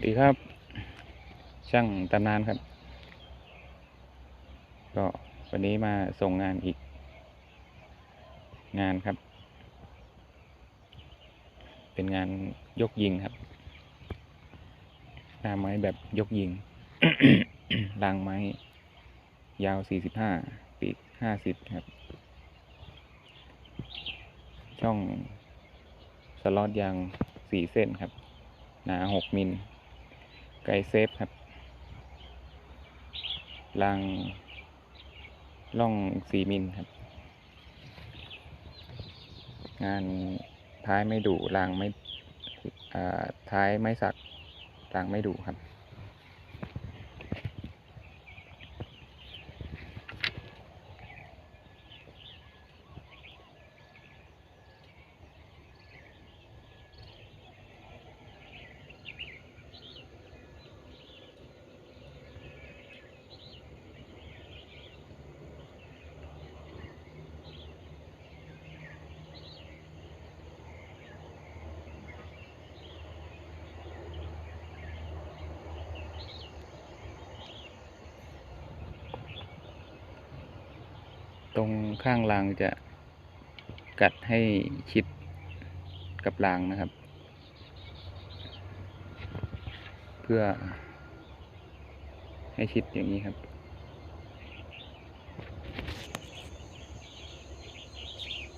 วัสดีครับ ช่างตำนานครับ ก็วันนี้มาส่งงานอีก งานครับ เป็นงานยกยิงครับหน้าไม้แบบยกยิงรางไม้ ยาว 45 ปีก 50 ครับ ช่องสล็อตยาง 4 เส้นครับ หนา 6 มิล ไก่เซฟครับรางล่องสีมิลครับ งานท้ายไม่ดุรางไม่ท้ายไม่สักรางไม่ดุครับ ตรงข้างรางจะกัดให้ชิดกับรางนะครับ เพื่อให้ชิดอย่างนี้ครับ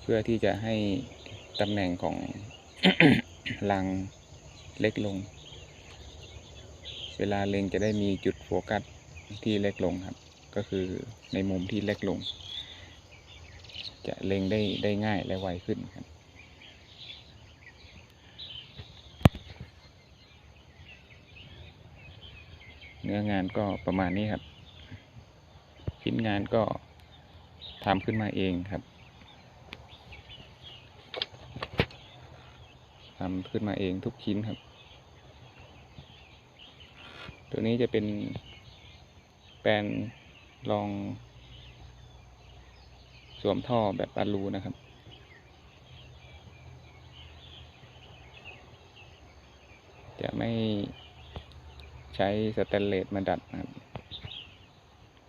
เพื่อที่จะให้ตำแหน่งของรางเล็กลง เวลาเล็งจะได้มีจุดโฟกัสที่เล็กลงครับ ก็คือในมุมที่เล็กลง จะเล็งได้ได้ง่ายและไวขึ้นครับเนื้องานก็ประมาณนี้ครับชิ้นงานก็ทำขึ้นมาเองครับทำขึ้นมาเองทุกชิ้นครับ ตัวนี้จะเป็นแปลนรอง สวมท่อแบบบาลูนะครับจะไม่ใช้สแตนเลสมาดัดนะครับ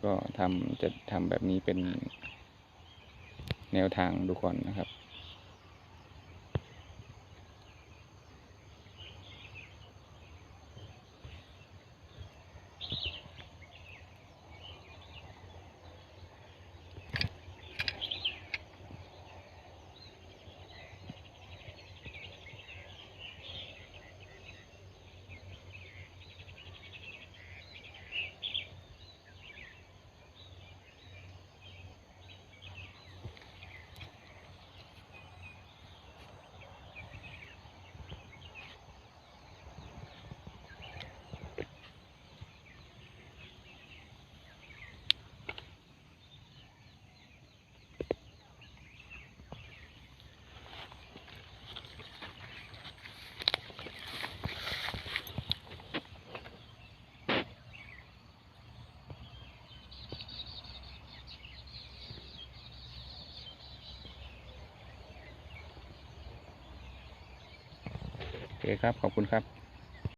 ก็ทำจะทำแบบนี้เป็นแนวทางดูก่อนนะครับ เคครับ ขอบคุณครับ